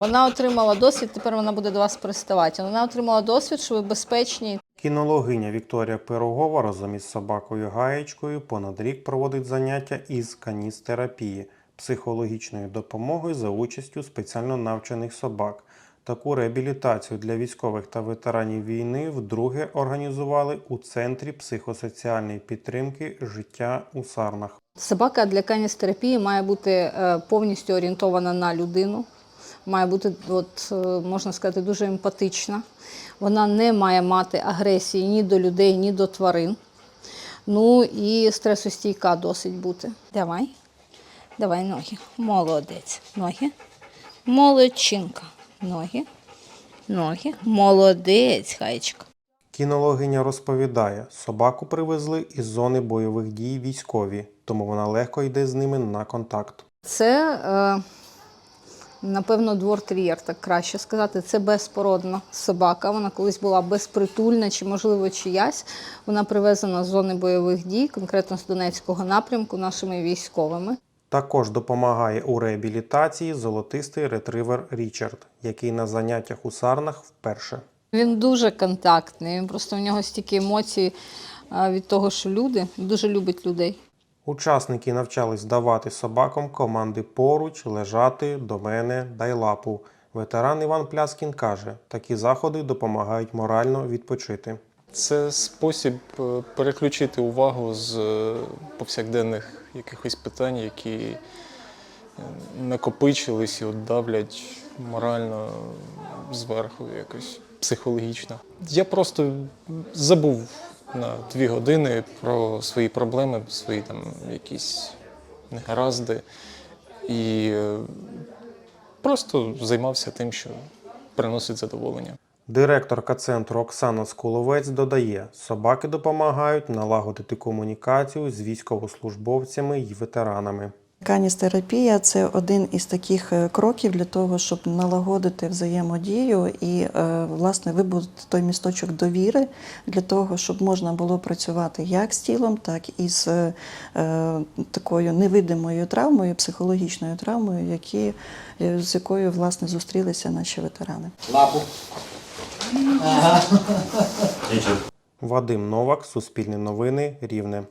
Вона отримала досвід, тепер вона буде до вас приставати. Вона отримала досвід, що ви безпечні. Кінологиня Вікторія Пирогова разом із собакою Гаєчкою понад рік проводить заняття із каністерапії, психологічною допомогою за участю спеціально навчених собак. Таку реабілітацію для військових та ветеранів війни вдруге організували у центрі психосоціальної підтримки життя у Сарнах. Собака для каністерапії має бути е, повністю орієнтована на людину, має бути, от, е, можна сказати, дуже емпатична. Вона не має мати агресії ні до людей, ні до тварин. Ну і стресостійка досить бути. Давай. Давай ноги. Молодець. Ноги. Молодчинка. Ноги. Ноги. Молодець, хайчик. Кінологиня розповідає, собаку привезли із зони бойових дій військові, тому вона легко йде з ними на контакт. Це, е, напевно, двор-тер'єр, так краще сказати. Це безпородна собака. Вона колись була безпритульна чи, можливо, чиясь. Вона привезена з зони бойових дій, конкретно з Донецького напрямку, нашими військовими. Також допомагає у реабілітації золотистий ретривер Річард, який на заняттях у Сарнах вперше. Він дуже контактний. Просто в нього стільки емоцій від того, що люди дуже любить людей. Учасники навчались давати собакам команди поруч, лежати, до мене, дай лапу. Ветеран Іван Пляскін каже, такі заходи допомагають морально відпочити. Це спосіб е, переключити увагу з е, повсякденних якихось питань, які е, накопичились і от давлять морально зверху, якось психологічно. Я просто забув на дві години про свої проблеми, свої там якісь негаразди. І е, просто займався тим, що приносить задоволення. Директорка центру Оксана Скуловець додає, собаки допомагають налагодити комунікацію з військовослужбовцями й ветеранами. Каністерапія це один із таких е, кроків для того, щоб налагодити взаємодію і е, власне вибудувати той місточок довіри для того, щоб можна було працювати як з тілом, так і з е, такою невидимою травмою, психологічною травмою, які, з якою власне зустрілися наші ветерани. Лапу. Вадим Новак, Суспільне новини, Рівне.